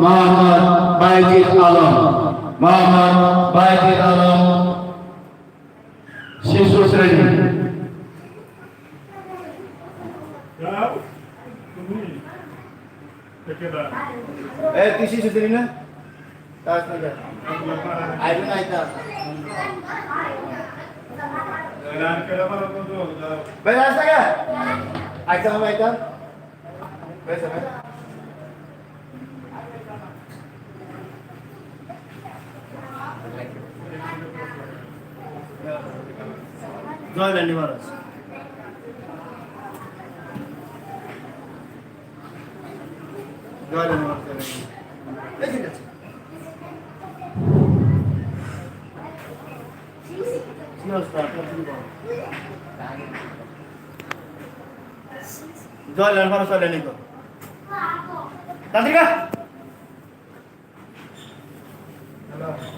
মোহাম্মদ বাইজিদ আলম মোহাম্মদ বাইজিদ আলম শিশু শ্রেণী যাও তুমি থেকে দাও এ তুই শিশু দিলি না তার সঙ্গে আইবে না আইতা রান কেলা পারো তো যাও ভাই রাস্তা কা জয় রানী মহারাজ। জয় রানী মহারাজ। ঠিক আছে জয় রানী মহারাজ, জয় রানী তো তাড়াতাড়ি হ্যালো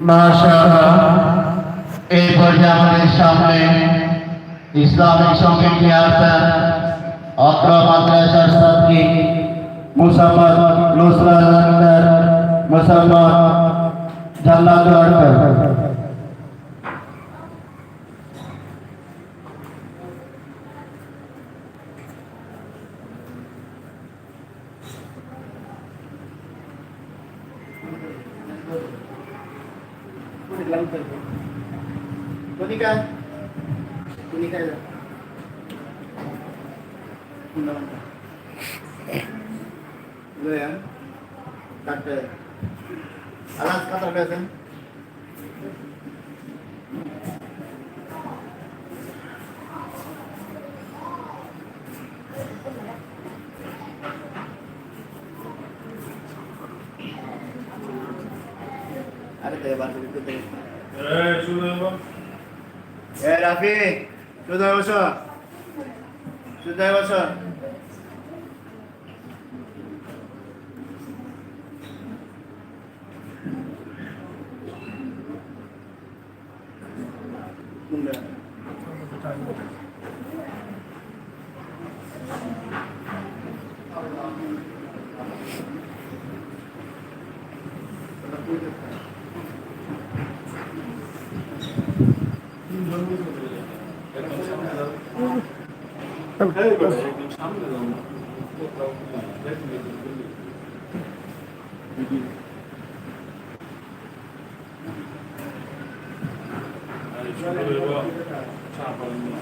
মাশাআল্লাহ এই পর্যায়ে আমাদের সামনে ইসলামিক সঙ্গীত নিয়ে আসবেন অত্র মাদ্রাসার ছাত্রী মুসাম্মদ নুসরাত আক্তার মুসাম্মদ জান্নাত Akter Kunika. Kunika Ya. Kuna. Lo ya. Kata. Alas kata biasa. Ada teh. এই শুনে বাবা এ রাফি সুদয় বস। সুদয় বস। এই শুনে বাবা চাপ পারেন না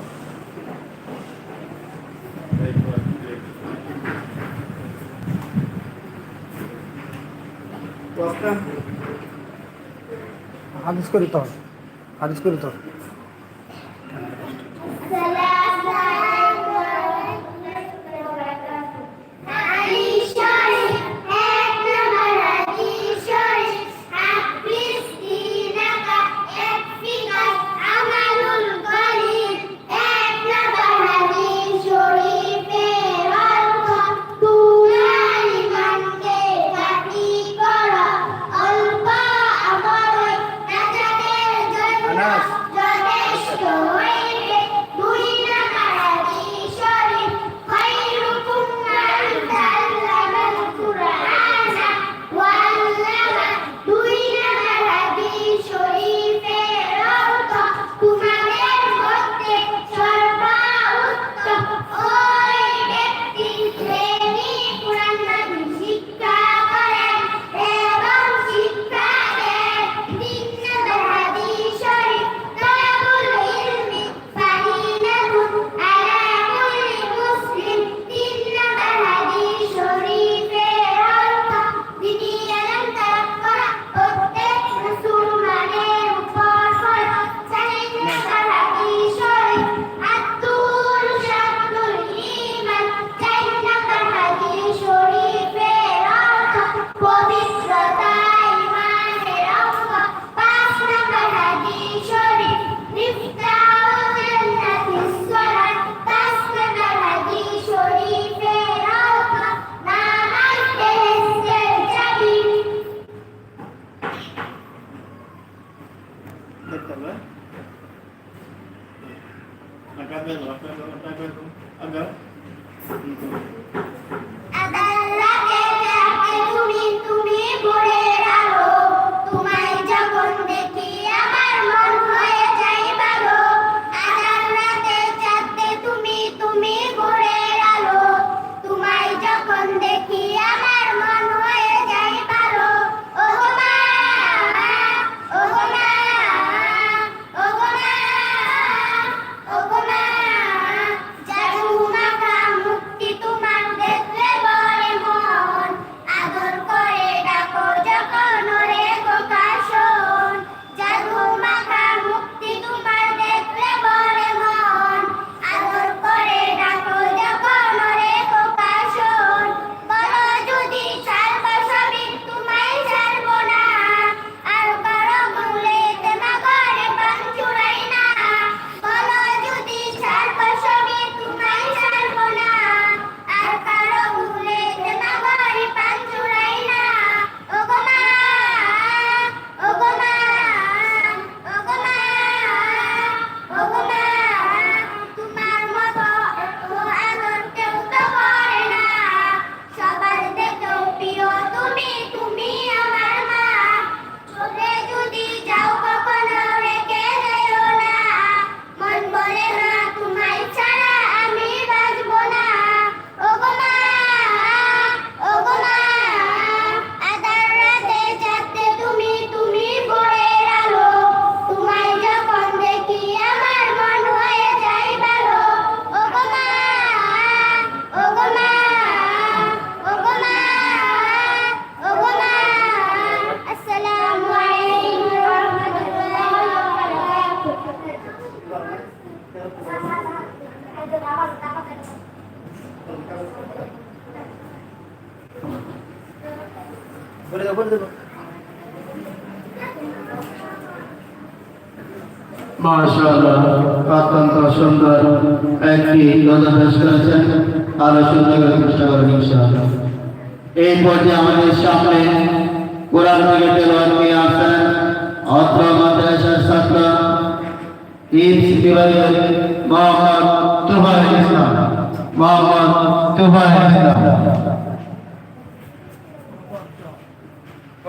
এই করে কষ্ট হাদিস করি তোর হাদিস করি তোর అక్కడ అక్కడ করে দেবো। মাশাআল্লাহ, অত্যন্ত সুন্দর একটি গজল পেশ করেছেন। আরও সুন্দর চেষ্টা করবেন ইনশাআল্লাহ। এই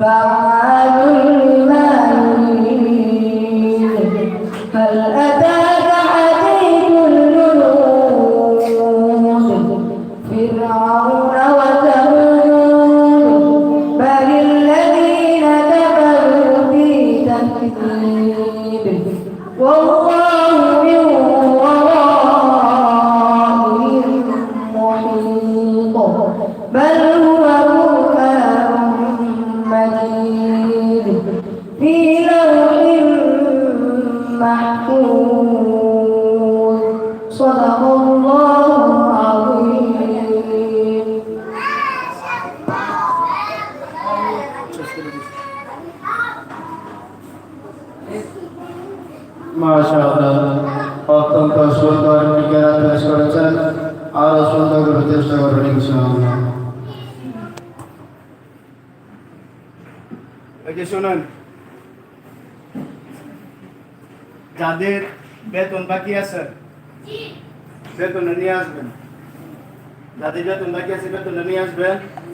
বালুর মাশাআল্লাহ অত্যন্ত সুন্দর টিকারা পেশ করেছেন আরো সুন্দর করে চেষ্টা করবেন ইনশাআল্লাহ ওই যে শুনুন যাদের বেতন বাকি আছে বেতন নিয়ে আসবেন যাদের বেতন বাকি আছে বেতন নিয়ে আসবেন